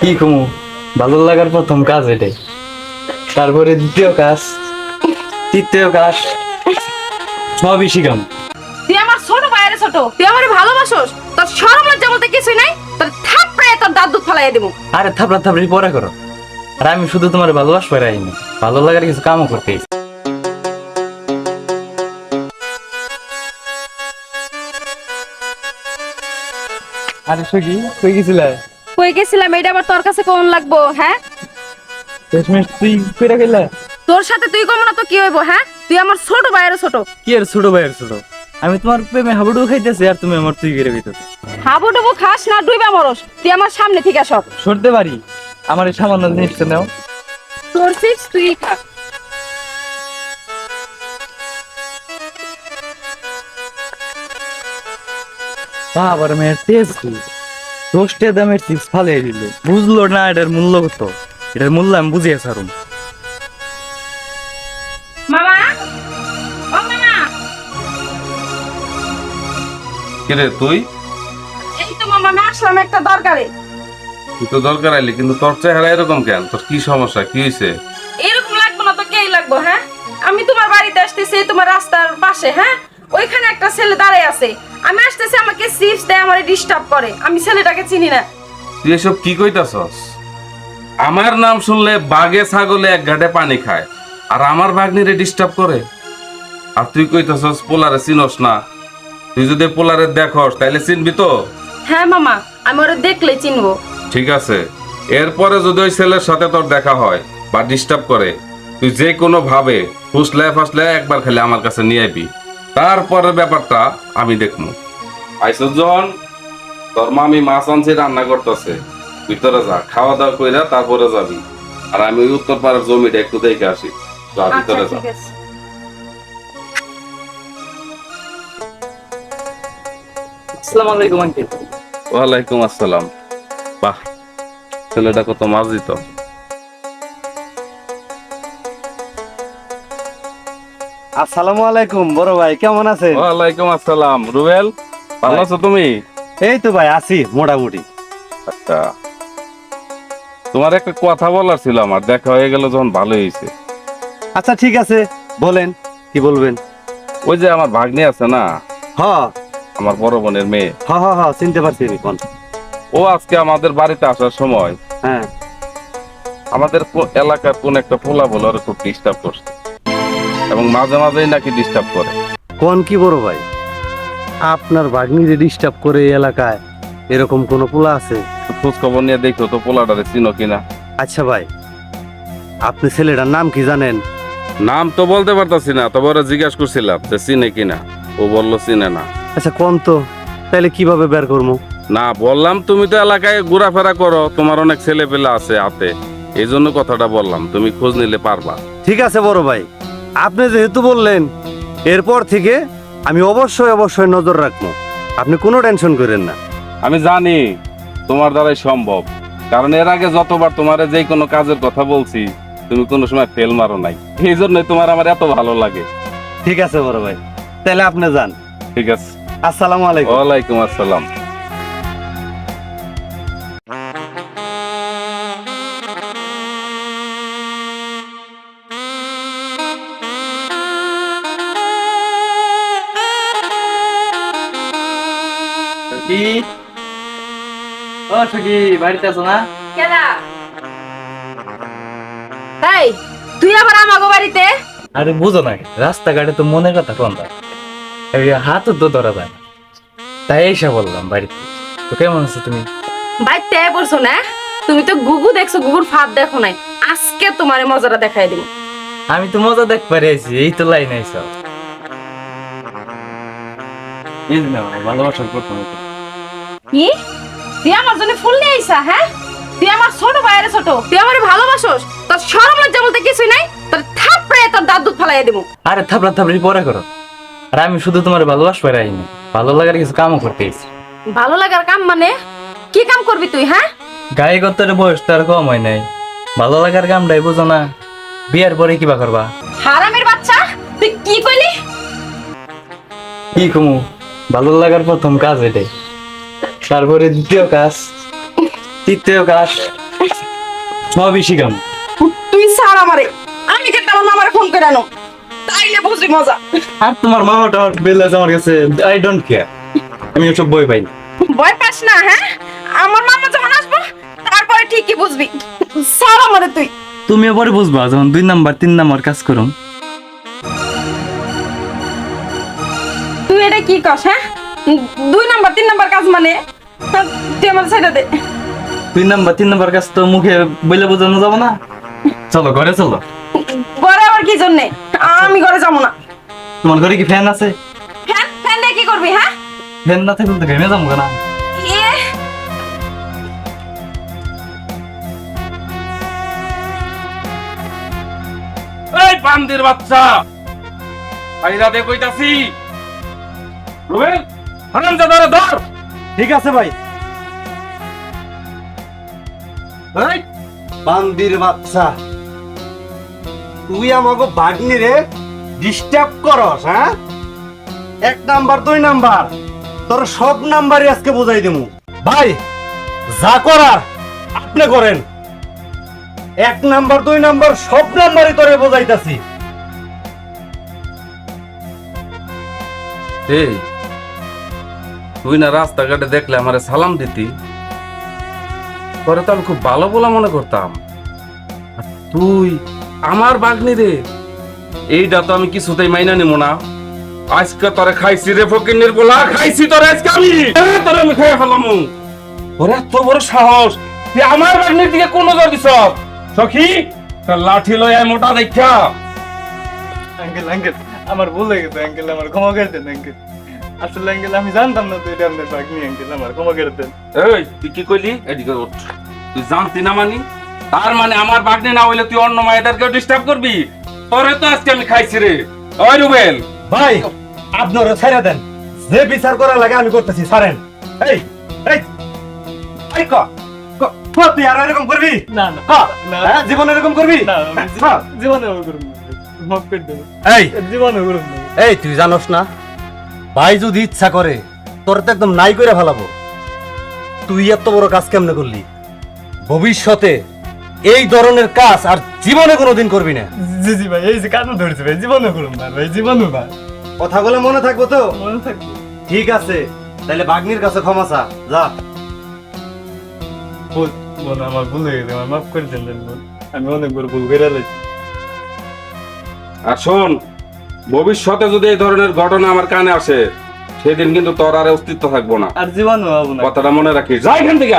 কি কমু? ভালো লাগার প্রথম কাজ এটাই। তারপরে দ্বিতীয় কাজ তৃতীয় কাজ সবই শিখাম তুই আমার ছোট ভাইয়ের ছোট তুই আমার ভালোবাসোস? তোর সরম লজ্জা বলতে কিছুই নাই? তোর থাপড়ে তোর দাঁত দুধ ফালাই দেবো আরে থাপড়া থাপড়ি পরে করো। আর আমি শুধু তোমার ভালোবাসবার আইনি ভালো লাগার কিছু কামও করতে আরে সখি কই গেছিলা কই গেছিলাম? এটা আবার তোর কাছে কোন লাগবো হ্যাঁ? শেষমেশ তুই কইরা গেলা? তোর সাথে তুই কম না তো কি হইব হ্যাঁ? তুই আমার ছোট ভাইয়ের ছোট। কি আর ছোট ভাইয়ের ছোট? আমি তোমার প্রেমে হাবুডু খাইতেছি আর তুমি আমার তুই গেড়ে খাইতেছো হাবুডুবু খাস না ডুইবা মরস। তুই আমার সামনে থেকে সর। সরতে পারি। আমার এই সামান্য জিনিসটা নাও। তোর ফিক্স তুই খা। বাবার মেয়ের টেস্ট দশটা দামের চিপস ফালিয়ে দিল। বুঝলো না এটার মূল্য কত? এটার মূল্য আমি বুঝিয়ে সারুম মামা? ও মামা! কিরে তুই? এই তো মামা আমি আসলাম একটা দরকারে। তুই তো দরকার আইলি কিন্তু তোর চেহারা এরকম কেন? তোর কি সমস্যা? কি হয়েছে এরকম লাগবে না তো কেই লাগবো হ্যাঁ? আমি তোমার বাড়িতে আসতেছি তোমার রাস্তার পাশে হ্যাঁ? ওইখানে একটা ছেলে দাঁড়ায় আছে। আমি আসতেছি আমাকে চিপস দেয় আমারে ডিস্টার্ব করে। আমি ছেলেটাকে চিনি না। তুই এসব কি কইতাছস? আমার নাম শুনলে বাঘে ছাগলে এক ঘাটে পানি খায় আর আমার ভাগ্নিরে ডিস্টার্ব করে। আর তুই কইতাছস পোলারে চিনস না। তুই যদি পোলারে দেখস তাইলে চিনবি তো? হ্যাঁ মামা আমি ওরে দেখলে চিনবো। ঠিক আছে। এরপরে যদি ওই ছেলের সাথে তোর দেখা হয় বা ডিস্টার্ব করে তুই যে কোনো ভাবে ফুসলে ফাসলে একবার খেলে আমার কাছে নিয়ে আইবি। তারপরে ব্যাপারটা আমি দেখব। আইসুর যখন তোর মামি মাছ আনছে রান্না করতেছে। ভিতরে যা খাওয়া দাওয়া কইরা তারপরে যাবি। আর আমি উত্তর পাড়ার জমিটা একটু দেখে আসি। যা আচ্ছা ভিতরে যা। আসসালামু আলাইকুম আন্টি। ওয়ালাইকুম আসসালাম। বাহ ছেলেটা কত মাছ দিত আসসালামু আলাইকুম বড় ভাই কেমন আছেন? ওয়ালাইকুম আসসালাম। রুবেল ভালো আছো তুমি? এই তো ভাই আছি মোটামুটি। আচ্ছা। তোমার একটা কথা বলার ছিল আমার দেখা হয়ে গেল যখন ভালো হয়েছে। আচ্ছা ঠিক আছে বলেন কি বলবেন? ওই যে আমার ভাগ্নি আছে না? হ। আমার বড় বোনের মেয়ে। হ হ হ চিনতে পারছি আমি কোন। ও আজকে আমাদের বাড়িতে আসার সময় হ্যাঁ। আমাদের এলাকার কোন একটা পোলা বলে ওরা খুব ডিস্টার্ব করছে। এবং মাঝে মাঝেই নাকি ডিস্টার্ব করে। কোন কি বড় ভাই? আপনার ভাগ্নিরে ডিস্টার্ব করে এই এলাকায় এরকম কোন পোলা আছে? খোঁজ খবর নিয়ে দেখো তো পোলাটারে চিনো কিনা। আচ্ছা ভাই আপনি ছেলেটার নাম কি জানেন? নাম তো বলতে পারতাছি না তবে ওরা জিজ্ঞাসা করছিলাম যে চিনে কিনা। ও বলল চিনে না। আচ্ছা কোন তো? তাহলে কীভাবে বের করব না বললাম তুমি তো এলাকায় ঘোরাফেরা করো তোমার অনেক ছেলে পেলে আছে হাতে। এই জন্য কথাটা বললাম তুমি খোঁজ নিলে পারবা। ঠিক আছে বড় ভাই। আপনি যেহেতু বললেন এরপর থেকে আমি অবশ্যই অবশ্যই নজর রাখব। আপনি কোনো টেনশন করেন না। আমি জানি তোমার দ্বারাই সম্ভব কারণ এর আগে যতবার তোমার যে কোনো কাজের কথা বলছি তুমি কোনো সময় ফেল মারো নাই। এই জন্যই তোমার আমার এত ভালো লাগে। ঠিক আছে বড় ভাই তাহলে আপনি যান। ঠিক আছে। আসসালামু আলাইকুম। ওয়ালাইকুম আসসালাম। সখি বাড়িতে আছো না? কেডা এই তুই আবার আমাগো বাড়িতে? আরে বুঝো না রাস্তাঘাটে তো মনের কথা কোন এই হাতও তো ধরা যায় না। তাই এসে বললাম বাড়িতে। তো কেমন আছো তুমি? পড়ছো না? তুমি তো গুগু দেখছ গুগুর ফাঁদ দেখো নাই। আজকে তোমার মজাটা দেখাই দিব। আমি তো মজা দেখ পারি আছি এই তো লাইন এই যে ভালোবাসার প্রথম কি? তুই আমার জন্য ফুল নিয়ে আইসা হ্যাঁ? তুই আমার ছোট ছোট। তুই আমারে ভালোবাসোস? তোর লজ্জা বলতে কিছুই নাই? তোর থাপড়ে তোর দাঁত দুধ ফালাই দেবো আরে থাপড়া থাপড়ি পরে করো। আর আমি শুধু তোমার ভালোবাসবার আইনি ভালো লাগার কিছু কামও করতে ভালো লাগার কাম মানে? কি কাম করবি তুই হ্যাঁ? গায়ে গত্তরে বয়স তো আর কম হয় নাই। ভালো লাগার কামটাই বুঝো না। বিয়ার পরে কিবা করবা? হারামের বাচ্চা? তুই কি কইলি? কি কমু? ভালো লাগার প্রথম কাজ এটাই। তারপরে দ্বিতীয় কাজ। তৃতীয় কাজ সবই শিখাম তুই ছাড় আমারে। আমি কেটে আমার মামারে ফোন করে আনো। তাইলে বুঝবি মজা। আর তোমার মামাটা বেল আছে আমার কাছে আই ডোন্ট কেয়ার আমি ওসব বই পাই না। ভয় পাস না হ্যাঁ? আমার মামা যখন আসব তারপরে ঠিকই বুঝবি। ছাড় আমারে তুই। তুমি পরে বুঝবা যখন দুই নাম্বার তিন নাম্বার কাজ করুম তুই এটা কি কস হ্যাঁ? দুই নাম্বার তিন নাম্বার কাজ মানে? তুই আমার সাইডে দে। নাম্বার তিন নাম্বার তো মুখে বইলে বোঝানো যাব না। চলো ঘরে চলো। ঘরে আবার কি জন্যে? আমি ঘরে যাব না। তোমার ঘরে কি ফ্যান আছে? ফ্যান ফ্যান দিয়ে কি করবি হ্যাঁ? ফ্যান না থাকলে তো ঘেমে যাব না এই বান্দির বাচ্চা! বাইরা দে কইতাছি। রুবেল ধর! ঠিক আছে ভাই। বান্দির বাচ্চা। তুই আমাকে বাগনি রে ডিস্টার্ব করস হ্যাঁ? এক নাম্বার দুই নাম্বার। তোর সব নাম্বারই আজকে বুঝাই দেবো ভাই যা করার আপনি করেন। এক নাম্বার দুই নাম্বার সব নাম্বারই তোরে বোঝাইতাছি। এই তুই না রাস্তাঘাটে দেখলে আমারে সালাম দিতি। পরে তো আমি খুব ভালো বলা মনে করতাম। তুই আমার বাগনি রে। এইটা তো আমি কিছুতেই মাইনা নিব না। আজকে তোরে খাইছি রে ফকিনের বলা খাইছি তোরে আজকে আমি। তোরে আমি খাইয়া ফেলাম। ওরে এত বড় সাহস। তুই আমার বাগনির দিকে কোন নজর দিছ? সখী, তোর লাঠি লয় মোটা দেখা। আঙ্কেল আঙ্কেল, আমার ভুল হয়ে গেছে, আঙ্কেল, আমার ক্ষমা করে দেন, আঙ্কেল। আসলে আঙ্কেল আমি জানতাম না তো এটা আপনার বাগনি আঙ্কেল আমার ক্ষমা করে দেন। এই তুই কি কইলি? এদিকে ওঠ। তুই জানতি না মানি? তার মানে আমার বাগনি না হইলে তুই অন্য মায়েদেরকে ডিস্টার্ব করবি? তোরে তো আজকে আমি খাইছি রে। ওই রুবেল। ভাই আপনারা ছেড়ে দেন। যে বিচার করা লাগে আমি করতেছি ছাড়েন। এই এই এই ক তুই আর এরকম করবি? না হ্যাঁ, জীবনে এরকম করবি? না আমি জী-। মাফ করে দেবো। এই। জীবনে এই তুই জানোস না ভাই যদি ইচ্ছা করে তোর তো একদম নাই করে ফেলাবো। তুই এত বড় কাজ কেমনে করলি? ভবিষ্যতে এই ধরনের কাজ আর জীবনে কোনোদিন করবি না। জি জি ভাই এই যে কান্না ধরেছে ভাই জীবনে করুন না ভাই জীবনে না কথাগুলো মনে থাকব তো? মনে থাকবে। ঠিক আছে তাহলে বাগ্নির কাছে ক্ষমা চা যা। ভুল বোন আমার ভুল হয়ে গেছে আমার মাফ করে দেন আমি অনেক বড় ভুল করে ফেলেছি আর শোন ভবিষ্যতে যদি এই ধরনের ঘটনা আমার কানে আসে সেদিন কিন্তু তোর আর অস্তিত্ব থাকব না। আর জীবন কথাটা মনে রাখিস। যাই এখান থেকে